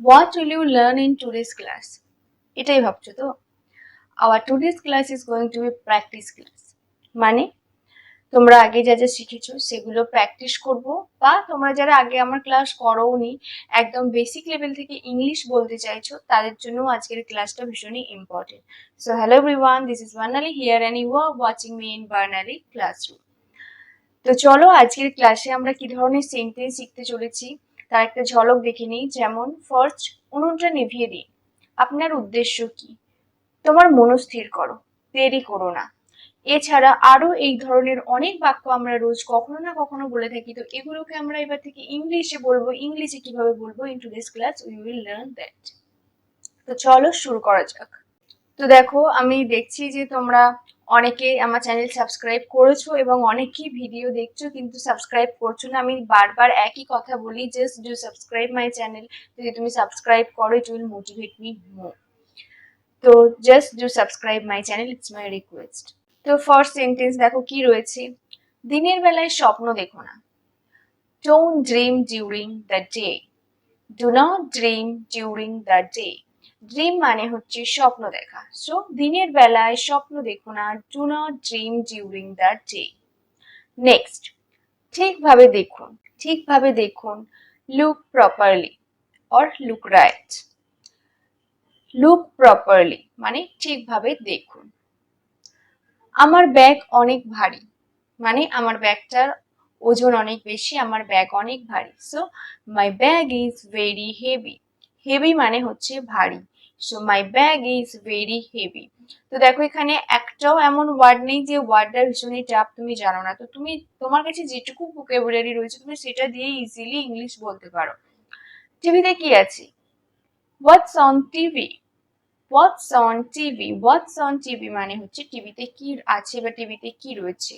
What will you learn in today's class এটাই ভাবছ তো? Our today's class is going to be practice class মানে তোমরা আগে যা যা শিখেছো, সেগুলো প্র্যাকটিস করব, বা তোমরা যারা আগে আমার ক্লাস করোনি, একদম বেসিক লেভেল থেকে ইংলিশ বলতে চাইছো, তাদের জন্য আজকের ক্লাসটা ভীষণই important so hello everyone this is Barnali here and you are watching me in Barnali classroom তো চলো, আজকের ক্লাসে আমরা কি ধরনের সেন্টেন্স শিখতে চলেছি? তার একটা ঝলক দেখে নিই, যেমন ফার্স্ট উনুনটা নিভিয়ে দিই। আপনার উদ্দেশ্য কি? তোমার মনস্থির করো, দেরি করো না। এছাড়া আরও এই ধরনের অনেক বাক্য আমরা রোজ কখনো না কখনো বলে থাকি, তো এগুলোকে আমরা এবার থেকে ইংলিশে বলব। ইংলিশে কীভাবে বলব? In today's class we will learn that তো চলো শুরু করা যাক। তো দেখো, আমি দেখছি যে তোমরা অনেকে আমার চ্যানেল সাবস্ক্রাইব করেছ এবং অনেকেই ভিডিও দেখছ কিন্তু সাবস্ক্রাইব করছ না। আমি বারবার একই কথা বলি just do subscribe my channel যদি তুমি সাবস্ক্রাইব করো it will motivate me more তো just do subscribe my channel it's my request তো ফার্স্ট সেন্টেন্স দেখো কি রয়েছে? দিনের বেলায় স্বপ্ন দেখো না। Don't dream during the day do not dream during the day dream মানে হচ্ছে স্বপ্ন দেখা। সো দিনের বেলায় স্বপ্ন দেখো না do not dream during the day next ঠিকভাবে দেখুন ঠিকভাবে দেখুন look properly or look right look properly মানে ঠিকভাবে দেখুন। আমার ব্যাগ অনেক ভারী মানে আমার ব্যাগটার ওজন অনেক বেশি, আমার ব্যাগ অনেক ভারী। So my bag is very heavy heavy মানে হচ্ছে ভারী। So my bag is very heavy তো দেখো, এখানে একটাও এমন ওয়ার্ড নেই যে ওয়ার্ডটা ভীষণই টাফ তুমি জানো না। তো তুমি, তোমার কাছে যেটুকু ভোকেবুলারি রয়েছে, তুমি সেটা দিয়ে ইজিলি ইংলিশ বলতে পারো। টিভিতে কি আছে? What's on TV what's on TV what's on TV মানে হচ্ছে টিভিতে কি আছে বা টিভিতে কি রয়েছে?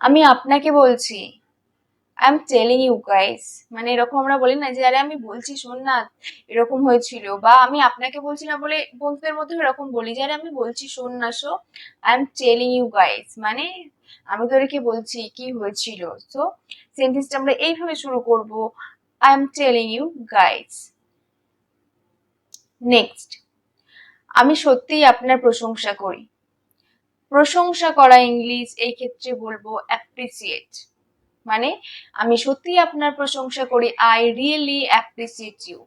আমি আপনাকে বলছি I am telling you guys মানে এরকম আমরা বলি না যে, আরে আমি বলছি, শোন না, এরকম হয়েছিল। বা, আমি আপনাকে বলছি না বলে বন্ধুদের মধ্যে এরকম বলি যে, আরে আমি বলছি, শোন না so I am telling you guys মানে আমি তোদেরকে বলছি কি হয়েছিল। সো সেন্টেন্সটা আমরা এইভাবে শুরু করব। I am telling you guys next আমি সত্যিই আপনার প্রশংসা করি। প্রশংসা করা ইংলিশ এই ক্ষেত্রে বলব অ্যাপ্রিসিয়েট মানে আমি সত্যিই আপনার প্রশংসা করি I really appreciate you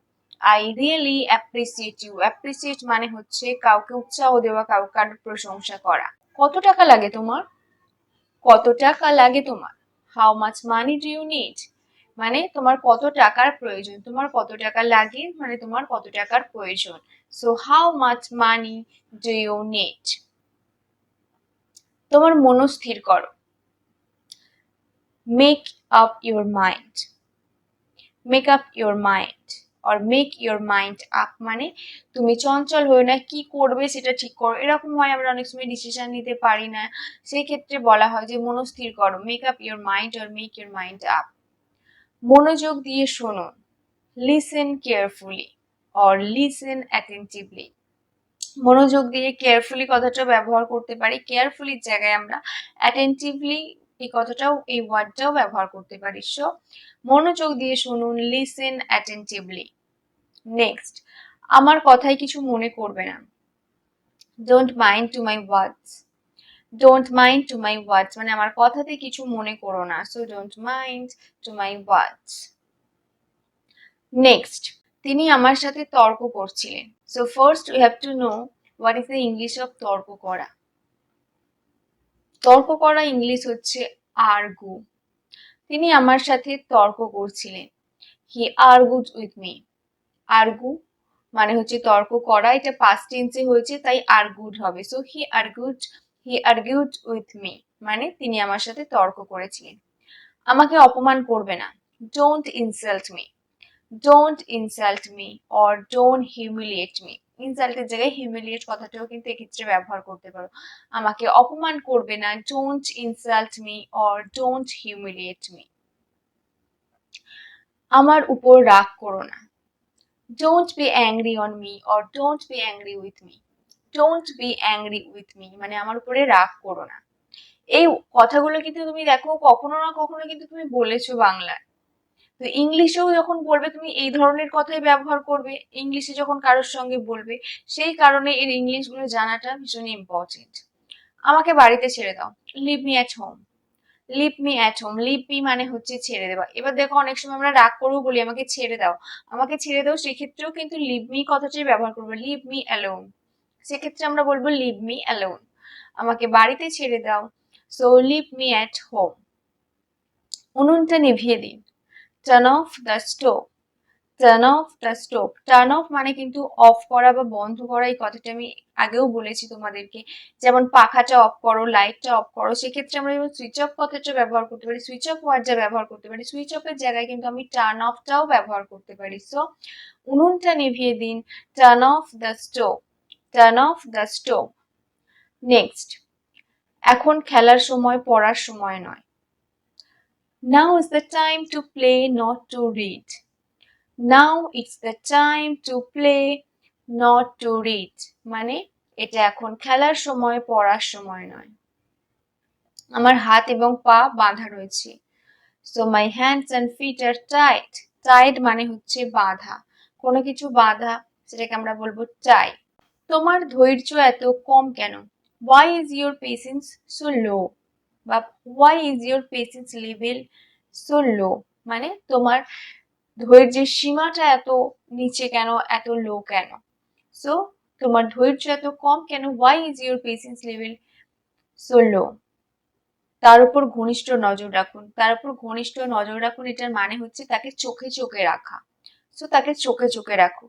I really appreciate you appreciate মানে হচ্ছে কাউকে উৎসাহ দেওয়া, কাউকে প্রশংসা করা। কত টাকা লাগে তোমার? কত টাকা লাগে তোমার? How much money do you need মানে তোমার কত টাকার প্রয়োজন? তোমার কত টাকা লাগে? মানে তোমার কত টাকার প্রয়োজন? So how much money do you need তোমার মনস্থির করো। Make up your mind make up your mind or make your mind up মানে তুমি চঞ্চল হয়ে না কি করবে সেটা ঠিক করো। এরকম হয়, আমরা অনেক সময় ডিসিশন নিতে পারি না। সেই ক্ষেত্রে বলা হয় যে মনস্থির করো। Make up your mind or make your mind up মনোযোগ দিয়ে শোনো। Listen carefully or listen attentively মনোযোগ দিয়ে কেয়ারফুলি কথাটা ব্যবহার করতে পারি। কেয়ারফুলির জায়গায় আমরা অ্যাটেন্টিভলি এই কথাটাও, এই ওয়ার্ডটাও ব্যবহার করতে পারি সো মনোযোগ দিয়ে শুনুন লিসেন অ্যাটেন্টিভলি নেক্সট আমার কথায় কিছু মনে করবে না। Don't mind to my words don't mind to my words মানে আমার কথাতে কিছু মনে করো না। So don't mind to my words next তিনি আমার সাথে তর্ক করছিলেন। So first we have to know what is the English of তর্ক করা। তর্ক করা ইংলিশ হচ্ছে আর্গু। তিনি আমার সাথে তর্ক করছিলেন। He argued with me argue মানে হচ্ছে তর্ক করা। এটা পাস্ট টেন্সে হয়েছে, তাই আর্গুড হবে। So he argued he argued with me মানে তিনি আমার সাথে তর্ক করেছিলেন। আমাকে অপমান করবে না। Don't insult me don't insult me or don't humiliate me ইনসাল্টের জায়গায় হিউমিলিয়েট কথাটাও কিন্তু এক্ষেত্রে ব্যবহার করতে পারো। আমাকে অপমান করবে না don't insult me or don't humiliate me আমার উপর রাগ করো না। Don't be angry on me or don't be angry with me don't be angry with me মানে আমার উপরে রাগ করো না। এই কথাগুলো কিন্তু তুমি দেখো, কখনো না কখনো কিন্তু তুমি বলেছ বাংলায়। তো ইংলিশেও যখন বলবে, তুমি এই ধরনের কথাই ব্যবহার করবে, ইংলিশে যখন কারোর সঙ্গে বলবে, সেই কারণে এর ইংলিশগুলো জানাটা ভীষণ ইম্পর্টেন্ট আমাকে বাড়িতে ছেড়ে দাও। Leave me at home leave me at home leave me মানে হচ্ছে ছেড়ে দেওয়া। এবার দেখো অনেক সময় আমরা রাগ করেও বলি, আমাকে ছেড়ে দাও। আমাকে ছেড়ে দাও সেক্ষেত্রেও কিন্তু লিভ মি কথাটাই ব্যবহার করব। লিভ মি অ্যালোন সেক্ষেত্রে আমরা বলব লিভ মি অ্যালোন আমাকে বাড়িতে ছেড়ে দাও। So leave me at home উনুনটা নিভিয়ে দিন। Turn off the stove turn off the stove turn off মানে কিন্তু অফ করা বা বন্ধ করা এই কথাটা আমি আগেও বলেছি তোমাদেরকে। যেমন পাখাটা অফ করো লাইটটা অফ করো, সেক্ষেত্রে আমরা যেমন সুইচ অফ কথাটা ব্যবহার করতে পারি সুইচ অফ ওয়ার্ডটা ব্যবহার করতে পারি সুইচ অফের জায়গায় কিন্তু আমি টার্ন অফটাও ব্যবহার করতে পারি। সো উনুনটা নিভিয়ে দিন turn off the stove turn off the stove next এখন খেলার সময়, পড়ার সময় নয়। Now is the time to play not to read now it's the time to play not to read মানে এটা এখন খেলার সময়, পড়ার সময় নয়। আমার হাত এবং পা বাঁধা রয়েছে। So my hands and feet are tight tight মানে হচ্ছে বাঁধা। কোনো কিছু বাঁধা, সেটাকে আমরা বলব টাই তোমার ধৈর্য এত কম কেন? Why is your patience so low বা why is your patience level so low মানে তোমার ধৈর্যের সীমাটা এত নিচে কেন, এত লো কেন? সো তোমার ধৈর্য এত কম কেন? Why is your patience level so low তার উপর ঘনিষ্ঠ নজর রাখুন। তার উপর ঘনিষ্ঠ নজর রাখুন, এটার মানে হচ্ছে তাকে চোখে চোখে রাখা। সো তাকে চোখে চোখে রাখো।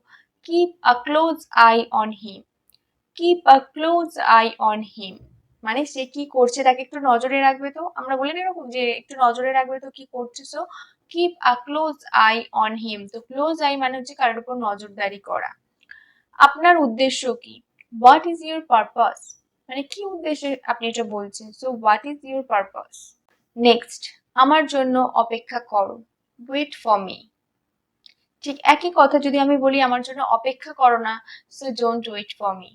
Keep a close eye on him keep a close eye on him মানে সে কি করছে তাকে একটু নজরে রাখবে তো? আমরা বলি না এরকম যে একটু নজরে রাখবে তো কি করছে? So keep a close eye on him তো ক্লোজ আই মানে হচ্ছে কারোর উপর নজরদারি করা। আপনার উদ্দেশ্য কি? হোয়াট ইজ ইউর পারপাস মানে কি উদ্দেশ্যে আপনি এটা বলছেন? So what is your purpose next আমার জন্য অপেক্ষা করো। ওয়েট ফর মি ঠিক একই কথা যদি আমি বলি, আমার জন্য অপেক্ষা করো না so don't wait for me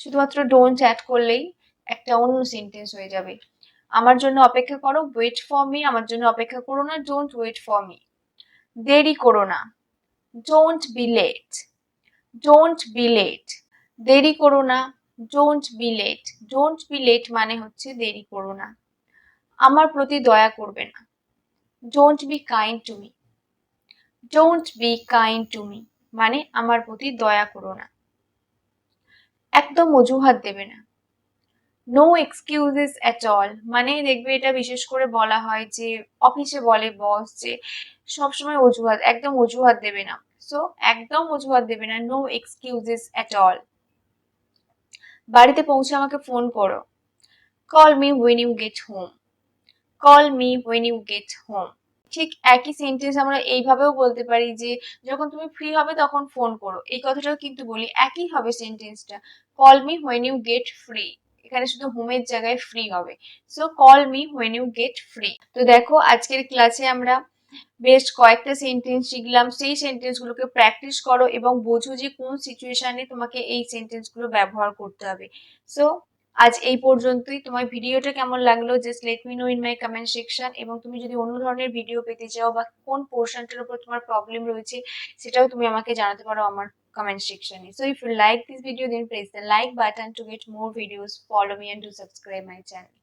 শুধুমাত্র ডোন্ট অ্যাড করলেই একটা অন্য সেন্টেন্স হয়ে যাবে। আমার জন্য অপেক্ষা করো ওয়েট ফর মি আমার জন্য অপেক্ষা করো না ডোন্ট ওয়েট ফর মি দেরি করো না। Don't be late don't be late দেরি করো না don't be late don't be late মানে হচ্ছে দেরি করো না। আমার প্রতি দয়া করবে না। Don't be kind to me don't be kind to me মানে আমার প্রতি দয়া করো না। একদম অজুহাত দেবে না। নো এক্সকিউজেস অ্যাট অল মানে দেখবে এটা বিশেষ করে বলা হয় যে, অফিসে বলে বস যে, সবসময় অজুহাত, একদম অজুহাত দেবে না। সো একদম অজুহাত দেবে না নো এক্সকিউজেস অ্যাট অল বাড়িতে পৌঁছে আমাকে ফোন করো। Call me when you get home call me when you get home ঠিক একই সেন্টেন্স আমরা এইভাবেও বলতে পারি যে, যখন তুমি ফ্রি হবে তখন ফোন করো। এই কথাটাও কিন্তু বলি, একই হবে সেন্টেন্সটা call me when you get free এখানে শুধু হোমের জায়গায় ফ্রি হবে। So call me when you get free তো দেখো, আজকের ক্লাসে আমরা বেশ কয়েকটা সেন্টেন্স শিখলাম। সেই সেন্টেন্সগুলোকে প্র্যাকটিস করো এবং বোঝো যে কোন সিচুয়েশনে তোমাকে এই সেন্টেন্সগুলো ব্যবহার করতে হবে। সো আজ এই পর্যন্তই। তোমার ভিডিওটা কেমন লাগল? Just let me know in my comment section এবং তুমি যদি অন্য ধরনের ভিডিও পেতে চাও বা কোন পোর্শনটার উপর তোমার প্রবলেম রয়েছে, সেটাও তুমি আমাকে জানাতে পারো আমার কমেন্ট সেকশনে so if you like this video then press the like button to get more videos follow me and to subscribe my channel